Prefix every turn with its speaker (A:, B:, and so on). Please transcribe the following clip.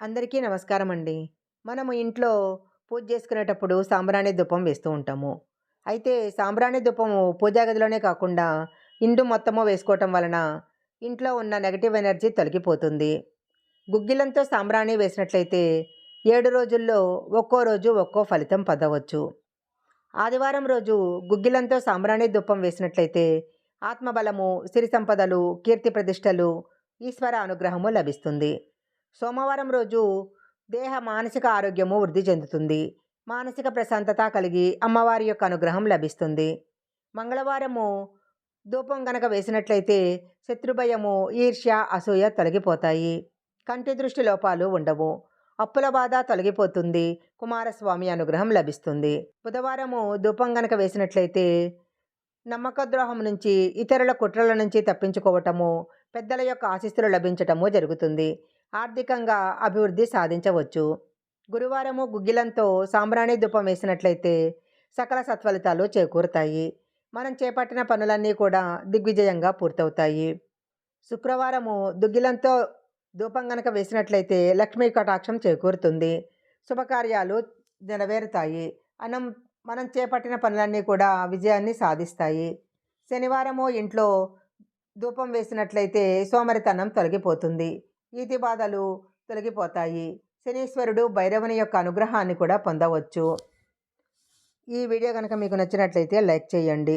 A: అందరికీ నమస్కారం అండి మనము ఇంట్లో పూజ చేసుకునేటప్పుడు సాంబ్రాణి దుప్పం వేస్తూ ఉంటాము. అయితే సాంబ్రాణి దుప్పము పూజా గదిలోనే కాకుండా ఇండు మొత్తము వేసుకోవటం వలన ఇంట్లో ఉన్న నెగటివ్ ఎనర్జీ తొలగిపోతుంది. గుగ్గిలంతో సాంబ్రాణి వేసినట్లయితే ఏడు రోజుల్లో ఒక్కో రోజు ఒక్కో ఫలితం పొందవచ్చు. ఆదివారం రోజు గుగ్గిలంతో సాంబ్రాణి దుప్పం వేసినట్లయితే ఆత్మబలము సిరి సంపదలు కీర్తి ప్రతిష్టలు ఈశ్వర అనుగ్రహము లభిస్తుంది. సోమవారం రోజు దేహ మానసిక ఆరోగ్యము వృద్ధి చెందుతుంది. మానసిక ప్రశాంతత కలిగి అమ్మవారి యొక్క అనుగ్రహం లభిస్తుంది. మంగళవారము ధూపం గనక వేసినట్లయితే శత్రుభయము ఈర్ష్య అసూయ తొలగిపోతాయి. కంటి దృష్టి లోపాలు ఉండవు. అప్పుల బాధ తొలగిపోతుంది. కుమారస్వామి అనుగ్రహం లభిస్తుంది. బుధవారము ధూపం గనక వేసినట్లయితే నమ్మక ద్రోహం నుంచి ఇతరుల కుట్రల నుంచి తప్పించుకోవటము పెద్దల యొక్క ఆశీస్సులు లభించటము జరుగుతుంది. ఆర్థికంగా అభివృద్ధి సాధించవచ్చు. గురువారము గుగ్గిలంతో సాంబ్రాణి దుప్పం వేసినట్లయితే సకల సత్ఫలితాలు చేకూరుతాయి. మనం చేపట్టిన పనులన్నీ కూడా దిగ్విజయంగా పూర్తవుతాయి. శుక్రవారము దుగ్గిలంతో ధూపం గనక వేసినట్లయితే లక్ష్మీ కటాక్షం చేకూరుతుంది. శుభకార్యాలు నెరవేరుతాయి. అనం మనం చేపట్టిన పనులన్నీ కూడా విజయాన్ని సాధిస్తాయి. శనివారము ఇంట్లో ధూపం వేసినట్లయితే సోమరితనం తొలగిపోతుంది. ఈతి బాధలు తొలగిపోతాయి. శనీశ్వరుడు భైరవుని యొక్క అనుగ్రహాన్ని కూడా పొందవచ్చు. ఈ వీడియో కనుక మీకు నచ్చినట్లయితే లైక్ చేయండి.